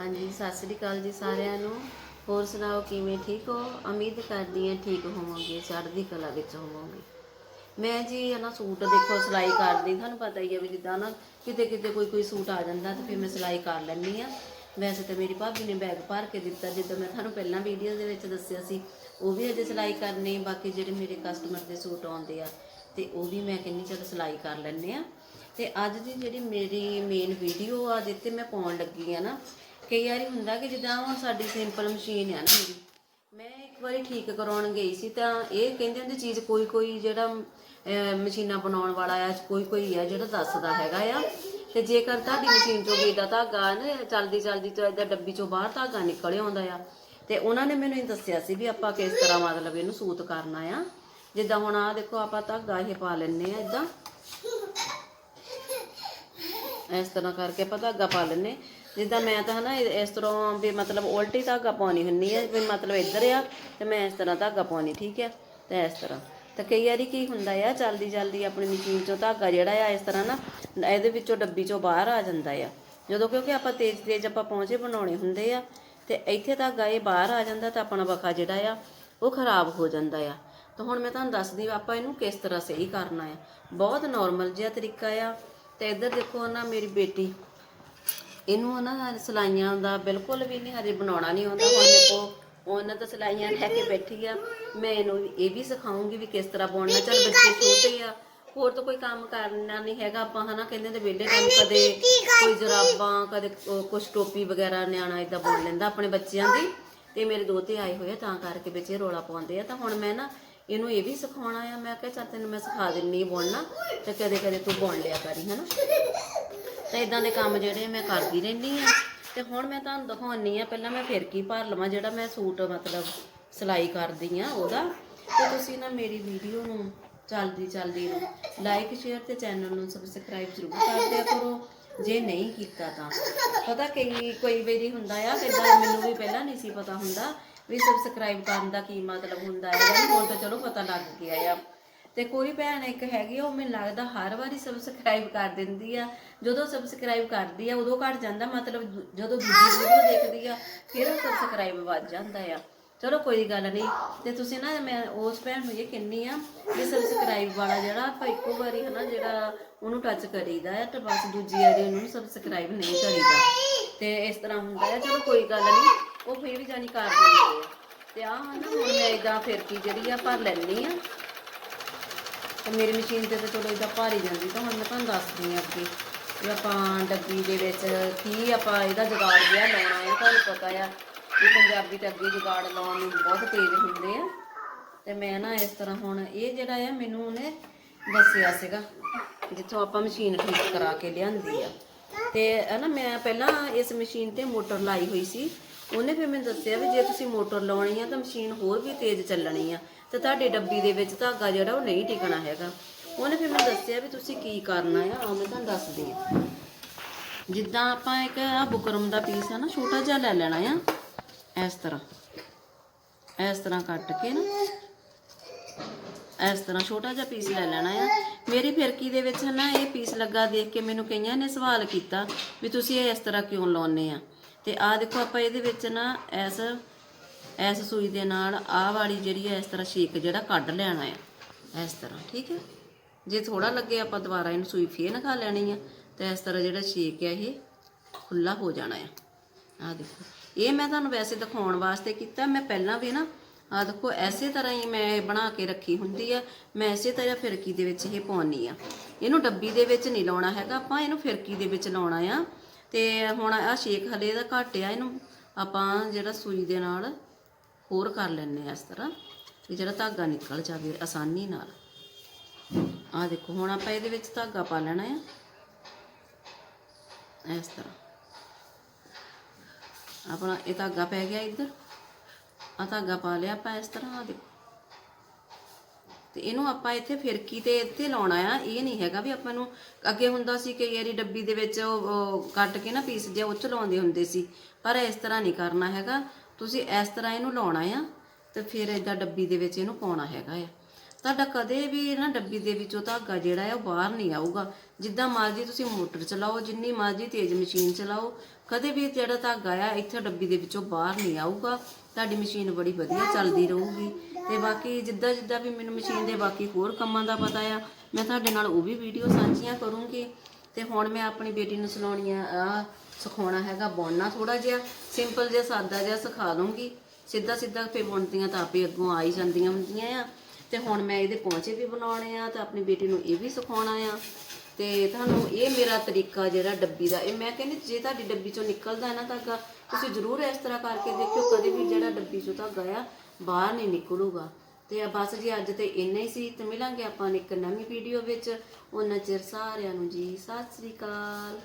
ਹਾਂਜੀ, ਸਤਿ ਸ੍ਰੀ ਅਕਾਲ ਜੀ ਸਾਰਿਆਂ ਨੂੰ। ਹੋਰ ਸੁਣਾਓ, ਕਿਵੇਂ ਠੀਕ ਹੋ? ਉਮੀਦ ਕਰਦੀ ਹਾਂ ਠੀਕ ਹੋਵੋਗੇ, ਚੜ੍ਹਦੀ ਕਲਾ ਵਿੱਚ ਹੋਵੋਗੇ। ਮੈਂ ਜੀ ਇਹ ਨਾ ਸੂਟ ਦੇਖੋ, ਸਿਲਾਈ ਕਰਦੀ। ਤੁਹਾਨੂੰ ਪਤਾ ਹੀ ਹੈ ਵੀ ਜਿੱਦਾਂ ਨਾ ਕਿਤੇ ਕਿਤੇ ਕੋਈ ਕੋਈ ਸੂਟ ਆ ਜਾਂਦਾ ਤਾਂ ਫਿਰ ਮੈਂ ਸਿਲਾਈ ਕਰ ਲੈਂਦੀ ਆ ਵੈਸੇ ਤਾਂ ਮੇਰੀ ਭਾਬੀ ਨੇ ਬੈਗ ਭਰ ਕੇ ਦਿੱਤਾ, ਜਿੱਦਾਂ ਮੈਂ ਤੁਹਾਨੂੰ ਪਹਿਲਾਂ ਵੀਡੀਓ ਦੇ ਵਿੱਚ ਦੱਸਿਆ ਸੀ। ਉਹ ਵੀ ਅਜੇ ਸਿਲਾਈ ਕਰਨੀ, ਬਾਕੀ ਜਿਹੜੇ ਮੇਰੇ ਕਸਟਮਰ ਦੇ ਸੂਟ ਆਉਂਦੇ ਆ, ਤੇ ਉਹ ਵੀ ਮੈਂ ਕਹਿੰਦੀ ਚਲ ਸਿਲਾਈ ਕਰ ਲੈਂਦੇ ਆ ਤੇ ਅੱਜ ਦੀ ਜਿਹੜੀ ਮੇਰੀ ਮੇਨ ਵੀਡੀਓ ਆ ਜਿੱਤੇ ਮੈਂ ਪਾਉਣ ਲੱਗੀ ਆ ਨਾ ਕਈ ਵਾਰੀ ਹੁੰਦਾ ਕਿ ਜਿੱਦਾਂ ਹੁਣ ਸਾਡੀ ਸਿੰਪਲ ਮਸ਼ੀਨ ਆ ਨਾ ਮੇਰੀ, ਮੈਂ ਇੱਕ ਵਾਰੀ ਠੀਕ ਕਰਾਉਣ ਗਈ ਸੀ ਤਾਂ ਇਹ ਕਹਿੰਦੇ ਹੁੰਦੇ ਚੀਜ਼ ਕੋਈ ਕੋਈ ਜਿਹੜਾ ਮਸ਼ੀਨਾਂ ਬਣਾਉਣ ਵਾਲਾ ਆ, ਕੋਈ ਕੋਈ ਆ ਜਿਹੜਾ ਦੱਸਦਾ ਹੈਗਾ ਆ। ਤੇ ਜੇਕਰ ਤੁਹਾਡੀ ਮਸ਼ੀਨ ਚੋਂ ਵੀ ਏਦਾਂ ਧਾਗਾ ਨਾ, ਚਲਦੀ ਚਲਦੀ ਤੋਂ ਏਦਾਂ ਡੱਬੀ ਚੋਂ ਬਾਹਰ ਧਾਗਾ ਨਿਕਲ ਆਉਂਦਾ ਆ। ਤੇ ਉਹਨਾਂ ਨੇ ਮੈਨੂੰ ਇਹ ਦੱਸਿਆ ਸੀ ਵੀ ਆਪਾਂ ਕਿਸ ਤਰ੍ਹਾਂ ਮਤਲਬ ਇਹਨੂੰ ਸੂਤ ਕਰਨਾ ਆ। ਜਿੱਦਾਂ ਹੁਣ ਆ ਦੇਖੋ, ਆਪਾਂ ਧਾਗਾ ਇਹ ਪਾ ਲੈਨੇ ਆ ਇਦਾਂ ਇਸ ਤਰ੍ਹਾਂ ਕਰਕੇ ਆਪਾਂ ਧਾਗਾ ਪਾ ਲੈਨੇ ਜਿੱਦਾਂ ਮੈਂ ਤਾਂ ਹਨਾ ਇਹ- ਇਸ ਤਰ੍ਹਾਂ ਵੀ ਮਤਲਬ ਉਲਟੀ ਧਾਗਾ ਪਾਉਣੀ ਹੁੰਦੀ ਹੈ ਵੀ ਮਤਲਬ ਇੱਧਰ ਆ ਤੇ ਮੈਂ ਇਸ ਤਰ੍ਹਾਂ ਧਾਗਾ ਪਾਉਣੀ, ਠੀਕ ਆ? ਤੇ ਇਸ ਤਰ੍ਹਾਂ। ਤਾਂ ਕਈ ਵਾਰੀ ਕੀ ਹੁੰਦਾ ਆ, ਜਲਦੀ ਜਲਦੀ ਆਪਣੀ ਮਸ਼ੀਨ ਚੋਂ ਧਾਗਾ ਜਿਹੜਾ ਆ, ਇਸ ਤਰ੍ਹਾਂ ਨਾ ਇਹਦੇ ਵਿੱਚੋਂ ਡੱਬੀ ਚੋਂ ਬਾਹਰ ਆ ਜਾਂਦਾ ਆ। ਜਦੋਂ ਕਿਉਂਕਿ ਆਪਾਂ ਤੇਜ਼ ਤੇਜ਼ ਆਪਾਂ ਪਹੁੰਚੇ ਬਣਾਉਣੇ ਹੁੰਦੇ ਆ, ਤੇ ਇੱਥੇ ਧਾਗਾ ਇਹ ਬਾਹਰ ਆ ਜਾਂਦਾ ਤਾਂ ਆਪਣਾ ਬਖਾ ਜਿਹੜਾ ਆ, ਉਹ ਖਰਾਬ ਹੋ ਜਾਂਦਾ ਆ। ਤਾਂ ਹੁਣ ਮੈਂ ਤੁਹਾਨੂੰ ਦੱਸਦੀ ਹਾਂ ਆਪਾਂ ਇਹਨੂੰ ਕਿਸ ਤਰ੍ਹਾਂ ਸਹੀ ਕਰਨਾ ਆ। ਬਹੁਤ ਨਾਰਮਲ ਜਿਹਾ ਤਰੀਕਾ ਆ। ਤੇ ਇੱਧਰ ਦੇਖੋ ਨਾ ਮੇਰੀ ਬੇਟੀ ਇਹਨੂੰ ਨਾ ਸਲਾਈਆਂ ਦਾ ਬਿਲਕੁਲ ਵੀ ਨਹੀਂ ਹਜੇ ਬਣਾਉਣਾ ਨਹੀਂ ਆਉਂਦਾ। ਹੁਣ ਕੋ ਉਹਨਾਂ ਤਾਂ ਸਲਾਈਆਂ ਲੈ ਕੇ ਬੈਠੀ ਆ। ਮੈਂ ਇਹਨੂੰ ਇਹ ਵੀ ਸਿਖਾਉਂਗੀ ਵੀ ਕਿਸ ਤਰ੍ਹਾਂ ਬੁਣਨਾ। ਚੱਲ ਬੱਚੇ ਛੋਟੇ ਆ ਹੋਰ ਤਾਂ ਕੋਈ ਕੰਮ ਕਰਨਾ ਨਹੀਂ ਹੈਗਾ। ਆਪਾਂ ਹਨਾ ਕਹਿੰਦੇ ਤੇ ਵਿਹਲੇ ਟਾਈਮ ਕਦੇ ਕੋਈ ਜਰਾਬਾਂ ਕਦੇ ਕੁਛ ਟੋਪੀ ਵਗੈਰਾ ਨਿਆਣਾ ਇਦਾਂ ਬੁਣ ਲੈਂਦਾ ਆਪਣੇ ਬੱਚਿਆਂ ਦੀ। ਤੇ ਮੇਰੇ ਦੋਤੇ ਆਏ ਹੋਏ ਆ ਤਾਂ ਕਰਕੇ ਬੱਚੇ ਰੋਲਾ ਪਾਉਂਦੇ ਆ। ਤਾਂ ਹੁਣ ਮੈਂ ਨਾ ਇਹਨੂੰ ਇਹ ਵੀ ਸਿਖਾਉਣਾ ਆ। ਮੈਂ ਕਿਹਾ ਚੱਲ ਤੈਨੂੰ ਮੈਂ ਸਿਖਾ ਦਿੰਨੀ ਬੁਣਨਾ। ਤੇ ਕਦੇ ਕਦੇ ਤੂੰ ਬੁਣ ਲਿਆ ਕਰੀ ਹਨਾ? ਤਾਂ ਇਦਾਂ ਦੇ ਕੰਮ ਜਿਹੜੇ ਮੈਂ ਕਰਦੀ ਰਹਿੰਦੀ ਆ ਤੇ ਹੁਣ ਮੈਂ ਤੁਹਾਨੂੰ ਦਿਖਾਉਣੀ ਆ ਪਹਿਲਾਂ ਮੈਂ ਫਿਰ ਕੀ ਭਰ ਲਵਾਂ, ਜਿਹੜਾ ਮੈਂ ਸੂਟ ਮਤਲਬ ਸਿਲਾਈ ਕਰਦੀ ਆ ਉਹਦਾ। ਤੇ ਤੁਸੀਂ ਨਾ ਮੇਰੀ ਵੀਡੀਓ ਨੂੰ ਚੱਲਦੀ ਚੱਲਦੀ ਨੂੰ ਲਾਈਕ ਸ਼ੇਅਰ ਤੇ ਚੈਨਲ ਨੂੰ ਸਬਸਕ੍ਰਾਈਬ ਜ਼ਰੂਰ ਕਰ ਦਿਆ ਕਰੋ। ਜੇ ਨਹੀਂ ਕੀਤਾ ਤਾਂ। ਪਤਾ ਕਈ, ਕੋਈ ਵਾਰੀ ਹੁੰਦਾ ਆ ਕਿਦਾਂ ਮੈਨੂੰ ਵੀ ਪਹਿਲਾਂ ਨਹੀਂ ਸੀ ਪਤਾ ਹੁੰਦਾ ਵੀ ਸਬਸਕ੍ਰਾਈਬ ਕਰਨ ਦਾ ਕੀ ਮਤਲਬ ਹੁੰਦਾ ਹੈ। ਹੁਣ ਤਾਂ ਚਲੋ ਪਤਾ ਲੱਗ ਗਿਆ ਆ। ਤੇ ਕੋਈ ਭੈਣ ਇੱਕ ਹੈਗੀ ਆ, ਉਹ ਮੈਨੂੰ ਲੱਗਦਾ ਹਰ ਵਾਰੀ ਸਬਸਕ੍ਰਾਈਬ ਕਰ ਦਿੰਦੀ ਆ। ਜਦੋਂ ਸਬਸਕ੍ਰਾਈਬ ਕਰਦੀ ਆ ਉਦੋਂ ਘਟ ਜਾਂਦਾ ਮਤਲਬ ਦੂ- ਜਦੋਂ ਦੂਜੀ ਵੀਡੀਓ ਦੇਖਦੀ ਆ ਫਿਰ ਉਹ ਸਬਸਕ੍ਰਾਈਬ ਵੱਧ ਜਾਂਦਾ ਆ। ਚਲੋ ਕੋਈ ਗੱਲ ਨਹੀਂ ਤੇ ਤੁਸੀਂ ਨਾ ਮੈਂ ਉਸ ਭੈਣ ਨੂੰ ਇਹ ਕਹਿੰਨੀ ਆ ਕਿ ਸਬਸਕ੍ਰਾਈਬ ਵਾਲਾ ਜਿਹੜਾ ਆਪਾਂ ਇੱਕੋ ਵਾਰੀ ਹਨਾ ਜਿਹੜਾ ਉਹਨੂੰ ਟੱਚ ਕਰੀਦਾ ਆ ਤੇ ਬਸ ਦੂਜੀ ਵਾਰੀ ਉਹਨੂੰ ਸਬਸਕ੍ਰਾਈਬ ਨਹੀਂ ਕਰੀਦਾ। ਤੇ ਇਸ ਤਰ੍ਹਾਂ ਹੁੰਦਾ ਆ ਚਲੋ ਕੋਈ ਗੱਲ ਨਹੀਂ ਉਹ ਫਿਰ ਵੀ ਜਾਨੀ ਕਰ ਦਿੰਦੇ ਆ। ਤੇ ਆ ਹਨਾ ਹੁਣ ਮੈਂ ਇਦਾਂ ਫਿਰਕੀ ਜਿਹੜੀ ਆ ਭਰ ਲੈਣੀ ਆ। ਤੇ ਮੇਰੀ ਮਸ਼ੀਨ ਤੇ ਤਾਂ ਚਲੋ ਇਦਾਂ ਭਾਰੀ ਜਾਂਦੀ ਤਾਂ ਹੁਣ ਮੈਂ ਤੁਹਾਨੂੰ ਦੱਸਦੀ ਹਾਂ ਅੱਗੇ ਵੀ ਆਪਾਂ ਡੱਬੀ ਦੇ ਵਿੱਚ ਕੀ ਆਪਾਂ ਇਹਦਾ ਜੁਗਾੜ ਜਿਹਾ ਲਾਉਣਾ ਇਹ ਤੁਹਾਨੂੰ ਪਤਾ ਆ ਕਿ ਪੰਜਾਬੀ ਤੇ ਅੱਗੇ ਜੁਗਾੜ ਲਾਉਣ ਨੂੰ ਬਹੁਤ ਤੇਜ਼ ਹੁੰਦੇ ਆ। ਤੇ ਮੈਂ ਨਾ ਇਸ ਤਰ੍ਹਾਂ ਹੁਣ ਇਹ ਜਿਹੜਾ ਆ ਮੈਨੂੰ ਉਹਨੇ ਦੱਸਿਆ ਸੀਗਾ, ਜਿੱਥੋਂ ਆਪਾਂ ਮਸ਼ੀਨ ਠੀਕ ਕਰਾ ਕੇ ਲਿਆਂਦੀ ਆ। ਤੇ ਹੈ ਨਾ ਮੈਂ ਪਹਿਲਾਂ ਇਸ ਮਸ਼ੀਨ ਤੇ ਮੋਟਰ ਲਾਈ ਹੋਈ ਸੀ, ਉਹਨੇ ਫਿਰ ਮੈਨੂੰ ਦੱਸਿਆ ਵੀ ਜੇ ਤੁਸੀਂ ਮੋਟਰ ਲਾਉਣੀ ਆ ਤਾਂ ਮਸ਼ੀਨ ਹੋਰ ਵੀ ਤੇਜ਼ ਚੱਲਣੀ ਆ। ਤੇ ਤੁਹਾਡੇ ਡੱਬੀ ਦੇ ਵਿੱਚ ਧਾਗਾ ਜਿਹੜਾ ਉਹ ਨਹੀਂ ਟਿਕਣਾ ਹੈਗਾ। ਉਹਨੇ ਫਿਰ ਮੈਨੂੰ ਦੱਸਿਆ ਵੀ ਤੁਸੀਂ ਕੀ ਕਰਨਾ ਆ ਆ ਮੈਂ ਤੁਹਾਨੂੰ ਦੱਸਦੀ ਆ ਜਿੱਦਾਂ ਆਪਾਂ ਇੱਕ ਆ ਬੁਕਰਮ ਦਾ ਪੀਸ ਆ ਨਾ, ਛੋਟਾ ਜਿਹਾ ਲੈ ਲੈਣਾ ਆ, ਇਸ ਤਰ੍ਹਾਂ। ਇਸ ਤਰ੍ਹਾਂ ਕੱਟ ਕੇ ਨਾ, ਇਸ ਤਰ੍ਹਾਂ ਛੋਟਾ ਜਿਹਾ ਪੀਸ ਲੈ ਲੈਣਾ ਆ। ਮੇਰੀ ਫਿਰਕੀ ਦੇ ਵਿੱਚ ਨਾ ਇਹ ਪੀਸ ਲੱਗਾ ਦੇਖ ਕੇ ਮੈਨੂੰ ਕਈਆਂ ਨੇ ਸਵਾਲ ਕੀਤਾ ਵੀ ਤੁਸੀਂ ਇਹ ਇਸ ਤਰ੍ਹਾਂ ਕਿਉਂ ਲਾਉਨੇ ਆ? ਤੇ ਆਹ ਦੇਖੋ ਆਪਾਂ ਇਹਦੇ ਵਿੱਚ ਨਾ ਇਸ ਇਸ ਸੂਈ ਦੇ ਨਾਲ ਆਹ ਵਾਲੀ ਜਿਹੜੀ ਹੈ, ਇਸ ਤਰ੍ਹਾਂ ਸ਼ੇਕ ਜਿਹੜਾ ਕੱਢ ਲੈਣਾ ਆ, ਇਸ ਤਰ੍ਹਾਂ, ਠੀਕ ਹੈ? ਜੇ ਥੋੜਾ ਲੱਗੇ ਆਪਾਂ ਦੁਬਾਰਾ ਇਹਨੂੰ ਸੂਈ ਫੇਰ ਨਖਾ ਲੈਣੀ ਆ, ਤੇ ਇਸ ਤਰ੍ਹਾਂ ਜਿਹੜਾ ਸ਼ੇਕ ਹੈ ਇਹ ਖੁੱਲਾ ਹੋ ਜਾਣਾ ਆ। ਆਹ ਦੇਖੋ, ਇਹ ਮੈਂ ਤੁਹਾਨੂੰ ਵੈਸੇ ਦਿਖਾਉਣ ਵਾਸਤੇ ਕੀਤਾ, ਮੈਂ ਪਹਿਲਾਂ ਵੀ ਨਾ, ਆਹ ਦੇਖੋ, ਐਸੇ ਤਰ੍ਹਾਂ ਹੀ ਮੈਂ ਬਣਾ ਕੇ ਰੱਖੀ ਹੁੰਦੀ ਆ, ਮੈਂ ਐਸੇ ਤਰ੍ਹਾਂ ਫਿਰਕੀ ਦੇ ਵਿੱਚ ਇਹ ਪਾਉਣੀ ਆ। ਇਹਨੂੰ ਡੱਬੀ ਦੇ ਵਿੱਚ ਨਹੀਂ ਲਾਉਣਾ ਹੈਗਾ, ਆਪਾਂ ਇਹਨੂੰ ਫਿਰਕੀ ਦੇ ਵਿੱਚ ਲਾਉਣਾ ਆ, ਤੇ ਹੁਣ ਆ ਸ਼ੇਕ ਹਲੇ ਦਾ ਘੱਟ ਆ, ਇਹਨੂੰ ਆਪਾਂ ਜਿਹੜਾ ਸੂਈ ਦੇ ਨਾਲ ਹੋਰ ਕਰ ਲੈਣੇ ਆ ਇਸ ਤਰ੍ਹਾਂ ਤੇ ਜਿਹੜਾ ਧਾਗਾ ਨਿਕਲ ਜਾਵੇ ਆਸਾਨੀ ਨਾਲ। ਆਹ ਦੇਖੋ, ਹੁਣ ਆਪਾਂ ਇਹਦੇ ਵਿੱਚ ਧਾਗਾ ਪਾ ਲੈਣਾ ਆ। ਇਸ ਤਰ੍ਹਾਂ। ਆਪਣਾ ਇਹ ਧਾਗਾ ਪੈ ਗਿਆ ਇੱਧਰ। ਆ ਧਾਗਾ ਪਾ ਲਿਆ ਆਪਾਂ ਇਸ ਤਰ੍ਹਾਂ ਆ ਦੇਖੋ। ਤੇ ਇਹਨੂੰ ਆਪਾਂ ਇੱਥੇ ਫਿਰਕੀ ਤੇ ਇੱਥੇ ਲਾਉਣਾ ਆ। ਇਹ ਨਹੀਂ ਹੈਗਾ ਵੀ ਆਪਾਂ ਨੂੰ ਅੱਗੇ ਹੁੰਦਾ ਸੀ ਕਈ ਵਾਰੀ ਡੱਬੀ ਦੇ ਵਿੱਚ ਉਹ ਕੱਟ ਕੇ ਨਾ ਪੀਸ ਜਿਹਾ ਉਹ ਚ ਲਾਉਂਦੇ ਹੁੰਦੇ ਸੀ। ਪਰ ਇਸ ਤਰ੍ਹਾਂ ਨਹੀਂ ਕਰਨਾ ਹੈਗਾ। ਤੁਸੀਂ ਇਸ ਤਰ੍ਹਾਂ ਇਹਨੂੰ ਲਾਉਣਾ ਆ ਤੇ ਫਿਰ ਏਦਾਂ ਡੱਬੀ ਦੇ ਵਿੱਚ ਇਹਨੂੰ ਪਾਉਣਾ ਹੈਗਾ ਆ। ਤੁਹਾਡਾ ਕਦੇ ਵੀ ਨਾ ਡੱਬੀ ਦੇ ਵਿੱਚੋਂ ਧਾਗਾ ਜਿਹੜਾ ਹੈ ਉਹ ਬਾਹਰ ਨਹੀਂ ਆਊਗਾ। ਜਿੱਦਾਂ ਮਰਜ਼ੀ ਤੁਸੀਂ ਮੋਟਰ ਚਲਾਓ, ਜਿੰਨੀ ਮਰਜ਼ੀ ਤੇਜ਼ ਮਸ਼ੀਨ ਚਲਾਓ ਕਦੇ ਵੀ ਜਿਹੜਾ ਧਾਗਾ ਆ, ਇੱਥੇ ਡੱਬੀ ਦੇ ਵਿੱਚੋਂ ਬਾਹਰ ਨਹੀਂ ਆਊਗਾ। ਤੁਹਾਡੀ ਮਸ਼ੀਨ ਬੜੀ ਵਧੀਆ ਚੱਲਦੀ ਰਹੂਗੀ। ਤੇ ਬਾਕੀ ਜਿੱਦਾਂ ਜਿੱਦਾਂ ਵੀ ਮੈਨੂੰ ਮਸ਼ੀਨ ਦੇ ਬਾਕੀ ਹੋਰ ਕੰਮਾਂ ਦਾ ਪਤਾ ਆ, ਮੈਂ ਤੁਹਾਡੇ ਨਾਲ ਉਹ ਵੀ ਵੀਡੀਓ ਸਾਂਝੀਆਂ ਕਰੂੰਗੀ। ਤੇ ਹੁਣ ਮੈਂ ਆਪਣੀ ਬੇਟੀ ਨੂੰ ਸੁਣਾਉਣੀ ਆ, ਆਹ ਸਿਖਾਉਣਾ ਹੈਗਾ ਬੁਣਨਾ ਥੋੜਾ ਜਿਹਾ ਸਿੰਪਲ ਜਿਹਾ, ਸਾਦਾ ਜਿਹਾ ਸਿਖਾ ਦੂੰਗੀ। ਸਿੱਧਾ ਸਿੱਧਾ ਫੇ ਬੁਣਦੀਆਂ ਤਾਂ ਆਪੇ ਅੱਗੋਂ ਆ ਹੀ ਜਾਂਦੀਆਂ ਹੁੰਦੀਆਂ ਆ। ਤੇ ਹੁਣ ਮੈਂ ਇਹਦੇ ਪਹੁੰਚੇ ਵੀ ਬਣਾਉਣੇ ਆ ਤੇ ਆਪਣੀ ਬੇਟੀ ਨੂੰ ਇਹ ਵੀ ਸਿਖਾਉਣਾ ਆ। ਤੇ ਤੁਹਾਨੂੰ ਇਹ ਮੇਰਾ ਤਰੀਕਾ ਜਿਹੜਾ ਡੱਬੀ ਦਾ, ਇਹ ਮੈਂ ਕਹਿੰਦੀ ਜੇ ਤੁਹਾਡੀ ਡੱਬੀ ਚੋਂ ਨਿਕਲਦਾ ਨਾ ਧਾਗਾ, ਤੁਸੀਂ ਜ਼ਰੂਰ ਇਸ ਤਰ੍ਹਾਂ ਕਰਕੇ ਦੇਖਿਓ, ਕਦੇ ਵੀ ਜਿਹੜਾ ਡੱਬੀ ਚੋਂ ਧਾਗਾ ਆ, ਬਾਹਰ ਨਹੀਂ ਨਿਕਲੂਗਾ। ਤੇ ਬਸ ਜੀ, ਅੱਜ ਤੇ ਇੰਨਾ ਹੀ ਸੀ, ਤੇ ਮਿਲਾਂਗੇ ਆਪਾਂ ਇੱਕ ਨਵੀਂ ਵੀਡੀਓ ਵਿੱਚ। ਉਹਨਾਂ ਚਿਰ ਸਾਰਿਆਂ ਨੂੰ ਜੀ, ਸਤਿ ਸ੍ਰੀ ਅਕਾਲ।